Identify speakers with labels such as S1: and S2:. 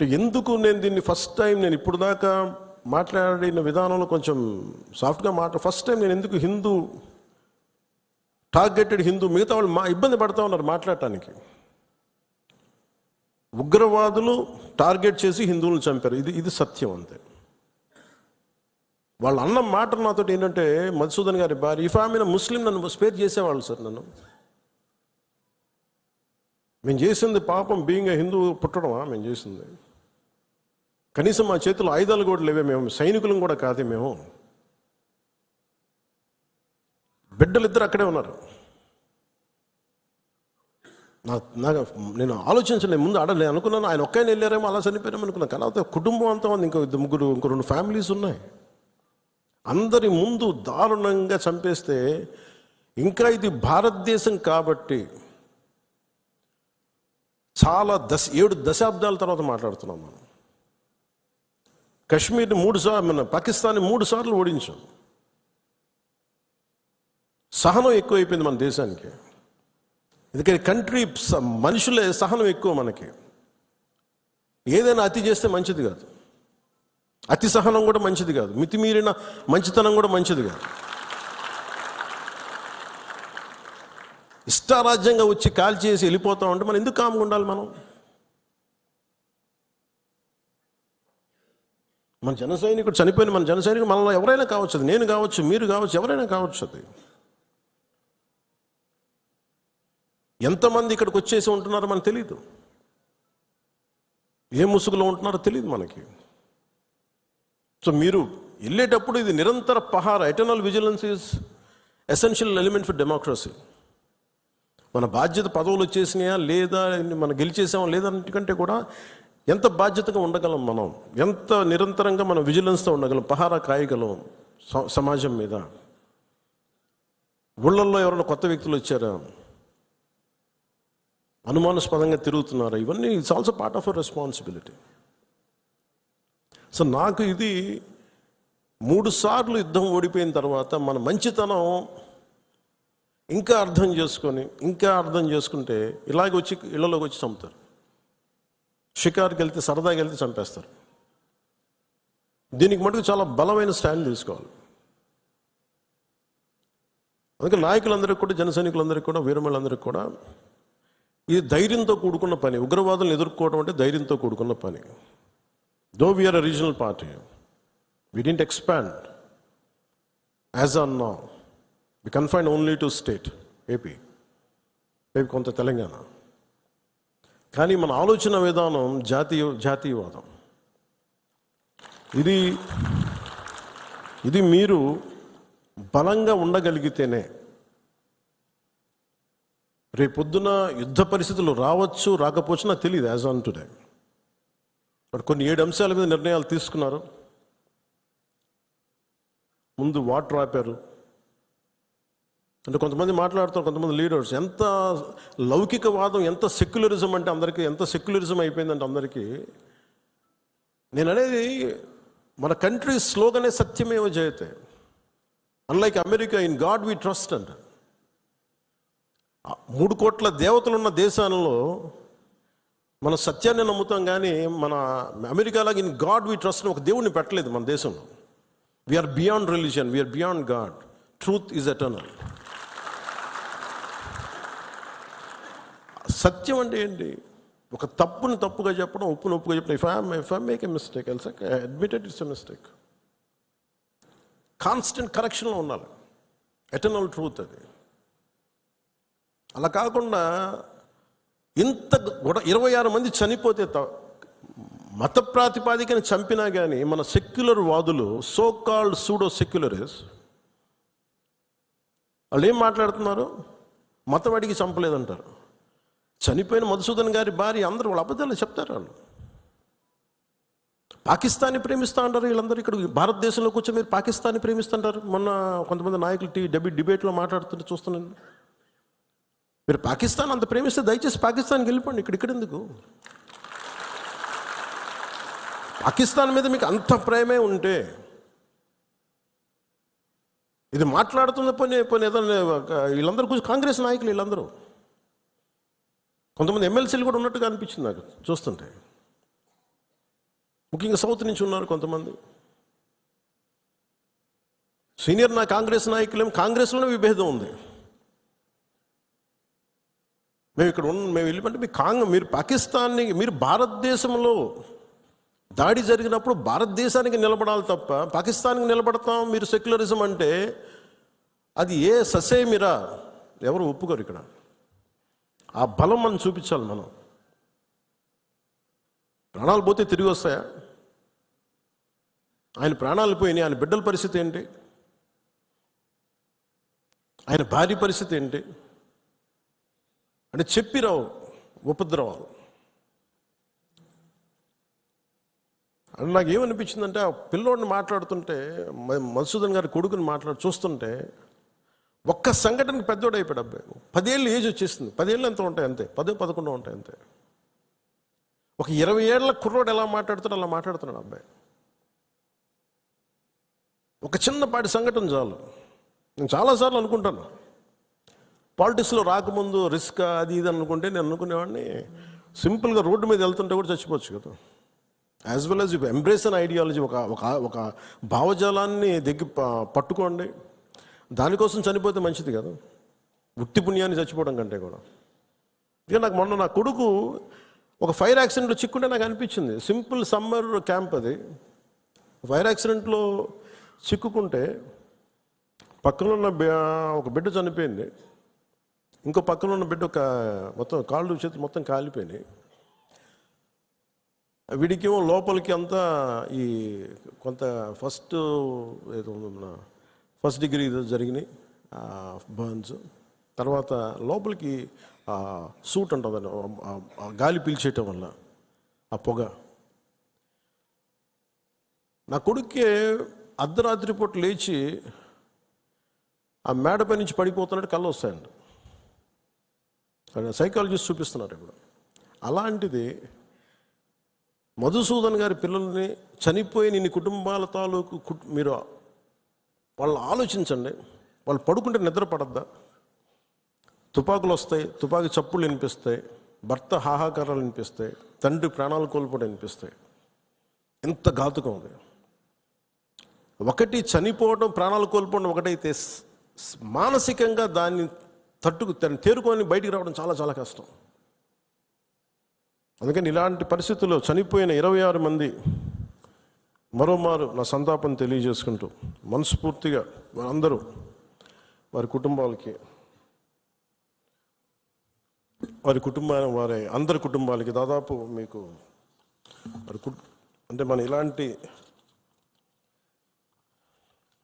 S1: ఎందుకు నేను దీన్ని ఫస్ట్ టైం నేను ఇప్పుడు దాకా మాట్లాడిన విధానంలో కొంచెం సాఫ్ట్గా మాట ఫస్ట్ టైం నేను ఎందుకు హిందూ టార్గెటెడ్ హిందూ మిగతా వాళ్ళు మా ఇబ్బంది పడతా ఉన్నారు మాట్లాడటానికి. ఉగ్రవాదులు టార్గెట్ చేసి హిందువులను చంపారు. ఇది ఇది సత్యం అంతే. వాళ్ళ అన్న మాట నాతో ఏంటంటే మధుసూదన్ గారి భార్య ఇఫామిన ముస్లిం నన్ను స్పేర్ చేసేవాళ్ళు సార్ నన్ను. మేము చేసింది పాపం బీయింగ్ హిందూ పుట్టడమా? మేము చేసింది. కనీసం మా చేతిలో ఆయుధాలు కూడా లేవే మేము సైనికులం కూడా కాదే మేము. బిడ్డలు ఇద్దరు అక్కడే ఉన్నారు. నా నాకు నేను ఆలోచించలేదు ముందు ఆడ నేను అనుకున్నాను ఆయన ఒక్కైనా వెళ్ళారేమో అలా చనిపోయారేమో అనుకున్నాను. కానీ కుటుంబం అంతా ఉంది ఇంకో ముగ్గురు ఇంకో రెండు ఫ్యామిలీస్ ఉన్నాయి. అందరి ముందు దారుణంగా చంపేస్తే ఇంకా ఇది భారతదేశం కాబట్టి చాలా దశ ఏడు దశాబ్దాల తర్వాత మాట్లాడుతున్నాం మనం. కశ్మీర్ని మూడు సార్లు మన పాకిస్తాన్ని మూడు సార్లు ఓడించాం. సహనం ఎక్కువైపోయింది మన దేశానికి. ఎందుకని కంట్రీ స- మనుషులే సహనం ఎక్కువ మనకి. ఏదైనా అతి చేస్తే మంచిది కాదు. అతి సహనం కూడా మంచిది కాదు. మితిమీరిన మంచితనం కూడా మంచిది కాదు. ఇష్టారాజ్యంగా వచ్చి కాల్ చేసి వెళ్ళిపోతా ఉంటే మనం ఎందుకు కామ్గా ఉండాలి మనం? మన జన సైనికుడు చనిపోయిన మన జన సైనికుడు మనలో ఎవరైనా కావచ్చు అది. నేను కావచ్చు మీరు కావచ్చు ఎవరైనా కావచ్చు అది. ఎంతమంది ఇక్కడికి వచ్చేసి ఉంటున్నారో మనకు తెలియదు ఏ ముసుగులో ఉంటున్నారో తెలియదు మనకి. సో మీరు వెళ్ళేటప్పుడు ఇది నిరంతర పహార eternal vigilance is essential element for democracy మన బాధ్యత పదవులు వచ్చేసినాయా లేదా మనం గెలిచేసామా లేదా అన్నిటికంటే కూడా ఎంత బాధ్యతగా ఉండగలం మనం? ఎంత నిరంతరంగా మనం విజిలెన్స్తో ఉండగలం? పహారా కాయగలం స- సమాజం మీద. ఊళ్ళల్లో ఎవరైనా కొత్త వ్యక్తులు వచ్చారా? అనుమానాస్పదంగా తిరుగుతున్నారా? ఇవన్నీ it's also part of a responsibility so నాకు ఇది మూడు సార్లు యుద్ధం ఓడిపోయిన తర్వాత మన మంచితనం ఇంకా అర్థం చేసుకొని ఇంకా అర్థం చేసుకుంటే ఇలాగ వచ్చి ఇళ్ళలోకి వచ్చి చంపుతారు. షికార్కి వెళ్తే సరదాకి వెళ్తే చంపేస్తారు. దీనికి మటుకు చాలా బలమైన స్టాండ్ తీసుకోవాలి. అందుకే నాయకులందరికీ కూడా జన సైనికులందరికీ కూడా వీరమలందరికీ కూడా ఇది ధైర్యంతో కూడుకున్న పని ఉగ్రవాదులను ఎదుర్కోవడం అంటే ధైర్యంతో కూడుకున్న పని. Though we are a regional party we didn't expand as on నా we confine only to state AP రేపు కొంత తెలంగాణ. కానీ మన ఆలోచన విధానం జాతీయ జాతీయవాదం. ఇది ఇది మీరు బలంగా ఉండగలిగితేనే రేపొద్దున యుద్ధ పరిస్థితులు రావచ్చు రాకపోవచ్చు నాకు తెలియదు యాజ్ ఆన్ టుడే. బట్ కొన్ని ఏడు అంశాల మీద నిర్ణయాలు తీసుకున్నారు. ముందు వాటర్ ఆపారు అంటే కొంతమంది మాట్లాడుతారు కొంతమంది లీడర్స్ ఎంత లౌకికవాదం ఎంత సెక్యులరిజం అంటే అందరికీ ఎంత సెక్యులరిజం అయిపోయిందంటే అందరికీ నేను అనేది మన కంట్రీ స్లోగనే సత్యమేవ జయతే. Unlike America in God we trust అంట. మూడు కోట్ల దేవతలు ఉన్న దేశాలలో మన సత్యాన్ని నమ్ముతాం కానీ మన అమెరికాలాగా ఇన్ గాడ్ వి ట్రస్ట్ ఒక దేవుడిని పెట్టలేదు మన దేశంలో. We are beyond religion we are beyond God truth is eternal సత్యం అంటే ఏంటి? ఒక తప్పును తప్పుగా చెప్పడం ఉప్పును ఒప్పుగా చెప్పడం. If I if I make a mistake else admitted it's a mistake constant కరెక్షన్లో ఉండాలి. ఎటర్నల్ ట్రూత్ అది. అలా కాకుండా ఇంత గొడ ఇరవై ఆరు మంది చనిపోతే త- మత ప్రాతిపాదికన చంపినా కానీ మన సెక్యులర్ వాదులు సో కాల్డ్ సూడో సెక్యులరిస్ వాళ్ళు ఏం మాట్లాడుతున్నారు మతవాడికి చంపలేదంటారు. చనిపోయిన మధుసూదన్ గారి భార్య అందరూ వాళ్ళ అబద్ధాలు చెప్తారు వాళ్ళు. పాకిస్తాన్ని ప్రేమిస్తా అంటారు వీళ్ళందరూ ఇక్కడ. భారతదేశంలో కూర్చొని మీరు పాకిస్తాన్ని ప్రేమిస్తుంటారు? మొన్న కొంతమంది నాయకులు టీ డెబి డిబేట్లో మాట్లాడుతుంటే చూస్తున్నాను. మీరు పాకిస్తాన్ అంత ప్రేమిస్తే దయచేసి పాకిస్తాన్కి వెళ్ళిపోండి. ఇక్కడ ఇక్కడ ఎందుకు? పాకిస్తాన్ మీద మీకు అంత ప్రేమే ఉంటే ఇది మాట్లాడుతున్న పని పని ఏదైనా వీళ్ళందరూ కూర్చొని కాంగ్రెస్ నాయకులు వీళ్ళందరూ. కొంతమంది ఎమ్మెల్సీలు కూడా ఉన్నట్టుగా అనిపించింది నాకు చూస్తుంటే. ముఖ్యంగా సౌత్ నుంచి ఉన్నారు కొంతమంది. సీనియర్ నా కాంగ్రెస్ నాయకులేం కాంగ్రెస్లోనే విభేదం ఉంది. మేము ఇక్కడ ఉన్న మేము వెళ్ళిపోతే మీ కాంగ్ మీరు పాకిస్తాన్ని మీరు భారతదేశంలో దాడి జరిగినప్పుడు భారతదేశానికి నిలబడాలి తప్ప పాకిస్తాన్కి నిలబడతాం మీరు సెక్యులరిజం అంటే అది ఏ ససేమిరా? ఎవరు ఒప్పుకోరు ఇక్కడ. ఆ బలం మనం చూపించాలి మనం. ప్రాణాలు పోతే తిరిగి వస్తాయా? ఆయన ప్రాణాలు పోయినాయి ఆయన బిడ్డల పరిస్థితి ఏంటి? ఆయన భార్య పరిస్థితి ఏంటి? అంటే చెప్పిరావు ఉపద్రవాలు. అంటే నాకు ఏమనిపించిందంటే ఆ పిల్లోడిని మాట్లాడుతుంటే మ- మధుసూదన్ గారి కొడుకుని మాట్లాడు చూస్తుంటే ఒక్క సంఘటన పెద్దోడు అయిపోయాడు అబ్బాయి. పదేళ్ళు ఏజ్ వచ్చేసింది. పదేళ్ళు ఎంత ఉంటాయి అంతే. పదే పదకొండు ఉంటాయి అంతే. ఒక ఇరవై ఏళ్ళ కుర్రోడు ఎలా మాట్లాడుతున్నాడు అలా మాట్లాడుతున్నాడు అబ్బాయి. ఒక చిన్నపాటి సంఘటన చాలు. నేను చాలాసార్లు అనుకుంటాను. పాలిటిక్స్లో రాకముందు రిస్క్ అది ఇది అనుకుంటే నేను అనుకునేవాడిని. సింపుల్గా రోడ్డు మీద వెళ్తుంటే కూడా చచ్చిపోవచ్చు కదా. As well as embrace an ideology ఒక ఒక ఒక భావజాలాన్ని దగ్గర పట్టుకోండి. దానికోసం చనిపోతే మంచిది కదా. వృత్తి పుణ్యాన్ని చచ్చిపోవడం కంటే కూడా. ఇక నాకు మొన్న నా కొడుకు ఒక ఫైర్ యాక్సిడెంట్లో చిక్కుంటే నాకు అనిపించింది. సింపుల్ సమ్మర్ క్యాంప్ అది. ఫైర్ యాక్సిడెంట్లో చిక్కుకుంటే పక్కన ఉన్న ఒక బిడ్డ చనిపోయింది. ఇంకో పక్కన ఉన్న బిడ్డ ఒక మొత్తం కాళ్ళు చేతులు మొత్తం కాలిపోయినాయి. వీడికేమో లోపలికి అంతా ఈ కొంత ఫస్ట్ ఏదో మన ఫస్ట్ డిగ్రీ జరిగినాయి బర్న్స్ తర్వాత లోపలికి సూట్ ఉంటుంది గాలి పీల్చేయటం వల్ల ఆ పొగ. నా కొడుకే అర్ధరాత్రి పూట లేచి ఆ మేడపై నుంచి పడిపోతున్నట్టు కళ్ళు వస్తాయండి సైకాలజిస్ట్ చూపిస్తున్నారు ఇప్పుడు. అలాంటిది మధుసూదన్ గారి పిల్లల్ని చనిపోయిన ఇన్ని కుటుంబాల తాలూకు కుట్- మీరు వాళ్ళు ఆలోచించండి. వాళ్ళు పడుకుంటే నిద్ర పడద్దా? తుపాకులు వస్తాయి తుపాకి చప్పులు వినిపిస్తాయి భర్త హాహాకారాలు వినిపిస్తాయి తండ్రి ప్రాణాలు కోల్పోవడం వినిపిస్తాయి. ఎంత ఘాతుకం ఉంది ఒకటి చనిపోవడం ప్రాణాలు కోల్పోవడం ఒకటైతే మానసికంగా దాన్ని తట్టుకు దాన్ని తేరుకొని బయటికి రావడం చాలా చాలా కష్టం. అందుకని ఇలాంటి పరిస్థితుల్లో చనిపోయిన ఇరవై ఆరు మంది మరోమారు నా సంతాపం తెలియజేసుకుంటూ మనస్ఫూర్తిగా వారందరూ వారి కుటుంబాలకి వారి కుటుంబాన్ని వారి అందరి కుటుంబాలకి దాదాపు మీకు వారి కు అంటే మన ఇలాంటి